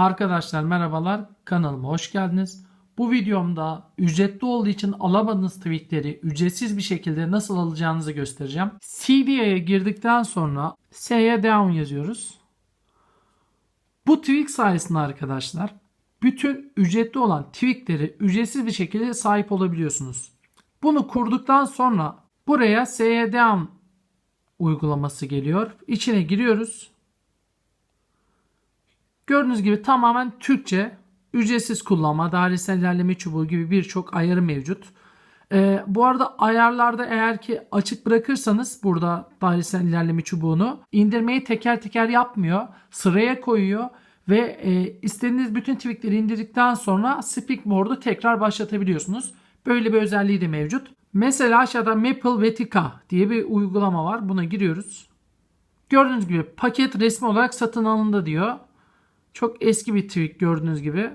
Arkadaşlar merhabalar kanalıma hoş geldiniz. Bu videomda ücretli olduğu için alamadığınız tweetleri ücretsiz bir şekilde nasıl alacağınızı göstereceğim. CD'ye girdikten sonra S'ye down yazıyoruz. Bu tweak sayesinde arkadaşlar bütün ücretli olan tweakleri ücretsiz bir şekilde sahip olabiliyorsunuz. Bunu kurduktan sonra buraya S'ye down uygulaması geliyor. İçine giriyoruz. Gördüğünüz gibi tamamen Türkçe, ücretsiz kullanma, dairesel ilerleme çubuğu gibi birçok ayarı mevcut. Ee, bu arada ayarlarda eğer ki açık bırakırsanız burada dairesel ilerleme çubuğunu indirmeyi teker teker yapmıyor. Sıraya koyuyor ve e, istediğiniz bütün tweakleri indirdikten sonra Speakboard'u tekrar başlatabiliyorsunuz. Böyle bir özelliği de mevcut. Mesela aşağıda Maple Vetica diye bir uygulama var. Buna giriyoruz. Gördüğünüz gibi paket resmi olarak satın alındı diyor. Çok eski bir tweak gördüğünüz gibi.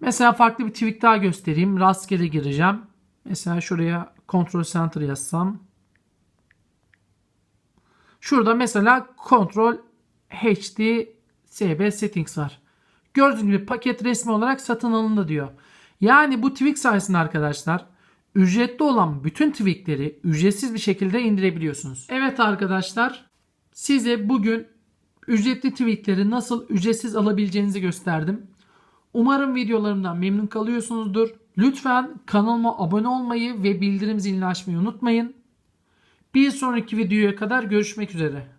Mesela farklı bir tweak daha göstereyim. Rastgele gireceğim. Mesela şuraya Control Center yazsam. Şurada mesela Control HD SB Settings var. Gördüğünüz gibi paket resmi olarak satın alındı diyor. Yani bu tweak sayesinde arkadaşlar ücretli olan bütün tweakleri ücretsiz bir şekilde indirebiliyorsunuz. Evet arkadaşlar size bugün ücretli tweakleri nasıl ücretsiz alabileceğinizi gösterdim. Umarım videolarımdan memnun kalıyorsunuzdur. Lütfen kanalıma abone olmayı ve bildirim zilini açmayı unutmayın. Bir sonraki videoya kadar görüşmek üzere.